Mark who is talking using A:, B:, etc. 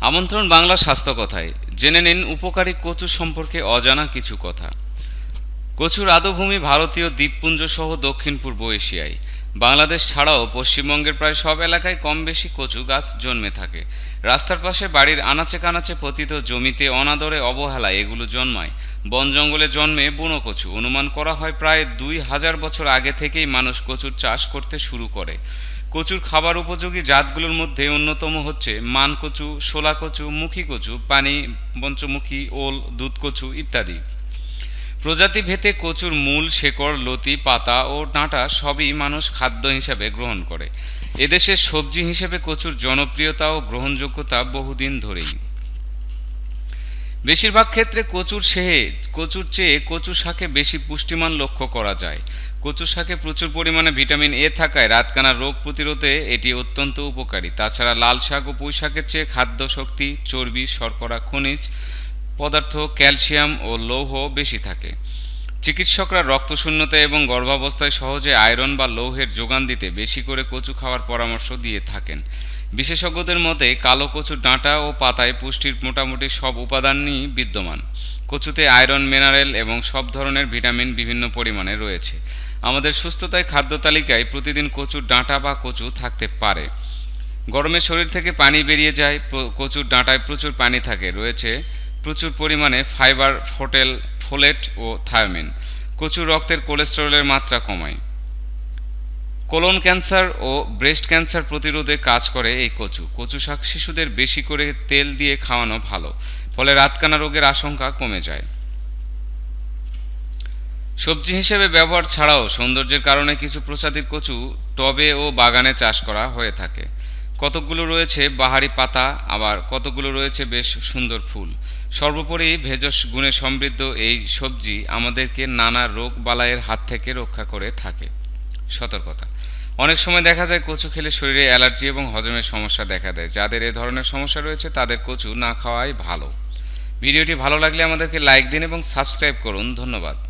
A: আমন্ত্রণ বাংলা স্বাস্থ্য কথায়। জেনে নিন উপকারী কচু সম্পর্কে অজানা কিছু কথা। কচুর আদভূমি ভারতীয় দ্বীপপুঞ্জ সহ দক্ষিণ পূর্ব এশিয়ায়। বাংলাদেশ ছাড়াও পশ্চিমবঙ্গের প্রায় সব এলাকায় কম বেশি কচু গাছ জন্মে থাকে। রাস্তার পাশে বাড়ির আনাচে কানাচে পতিত জমিতে অনাদরে অবহেলায় এগুলো জন্মায়। বন জঙ্গলে জন্মে বুনো কচু। অনুমান করা হয় প্রায় দুই হাজার বছর আগে থেকেই মানুষ কচুর চাষ করতে শুরু করে। কচুর খাবার উপযোগী জাতগুলোর মধ্যে অন্যতম হচ্ছে মান কচু শোলা কচু মুখী কচু পানি, পঞ্চমুখী, ওল দুধ কচু ইত্যাদি। প্রজাতি ভেদে কচুর মূল শেকড়, লতি, পাতা ও ডাঁটা সবই মানুষ খাদ্য হিসাবে গ্রহণ করে। এদেশে সবজি হিসেবে কচুর জনপ্রিয়তা ও গ্রহণযোগ্যতা বহুদিন ধরেই। বেশিরভাগ ক্ষেত্রে কচুর সেহে, কচুর চেয়ে কচু শাকে বেশি পুষ্টিমান লক্ষ্য করা যায়। কচু শাকে প্রচুর পরিমাণে ভিটামিন এ থাকায় রাতকানা রোগ প্রতিরোধে এটি অত্যন্ত উপকারী। তাছাড়া লাল শাক ও পুঁই শাকের চেয়ে খাদ্য শক্তি, চর্বি, শর্করা, খনিজ পদার্থ, ক্যালসিয়াম ও লৌহ বেশি থাকে। চিকিৎসকরা রক্তশূন্যতা এবং গর্ভাবস্থায় সহজে আয়রন বা লৌহের যোগান দিতে বেশি করে কচু খাওয়ার পরামর্শ দিয়ে থাকেন। বিশেষজ্ঞদের মতে, কালো কচুর ডাঁটা ও পাতায় পুষ্টির মোটামুটি সব উপাদানই বিদ্যমান। কচুতে আয়রন, মিনারেল এবং সব ধরনের ভিটামিন বিভিন্ন পরিমাণে রয়েছে। আমাদের সুস্থতায় খাদ্য তালিকায় প্রতিদিন কচুর ডাঁটা বা কচু থাকতে পারে। গরমে শরীর থেকে পানি বেরিয়ে যায় কচুর ডাঁটায় প্রচুর পানি থাকে। রয়েছে প্রচুর পরিমাণে ফাইবার, ফোটেল, ফোলেট ও থায়োমিন। কচু রক্তের কোলেস্টেরলের মাত্রা কমায়। কোলন ক্যান্সার ও ব্রেস্ট ক্যান্সার প্রতিরোধে কাজ করে এই কচু। কচু শাক শিশুদের বেশি করে তেল দিয়ে খাওয়ানো ভালো, ফলে রাতকানা রোগের আশঙ্কা কমে যায়। সবজি হিসেবে ব্যবহার ছাড়াও সৌন্দর্যের কারণে কিছু প্রজাতির কচু টবে ও বাগানে চাষ করা হয়ে থাকে। কতকগুলো রয়েছে বাহারি পাতা, আবার কতকগুলো রয়েছে বেশ সুন্দর ফুল। সর্বোপরি ভেষজ গুণে সমৃদ্ধ এই সবজি আমাদেরকে নানা রোগ বালাইয়ের হাত থেকে রক্ষা করে থাকে। সতর্কতা। অনেক সময় দেখা যায় কচু খেলে শরীরে অ্যালার্জি এবং হজমের সমস্যা দেখা দেয়। যাদের এ ধরনের সমস্যা রয়েছে, তাদের কচু না খাওয়াই ভালো। ভিডিওটি ভালো লাগলে আমাদেরকে লাইক দিন এবং সাবস্ক্রাইব করুন। ধন্যবাদ।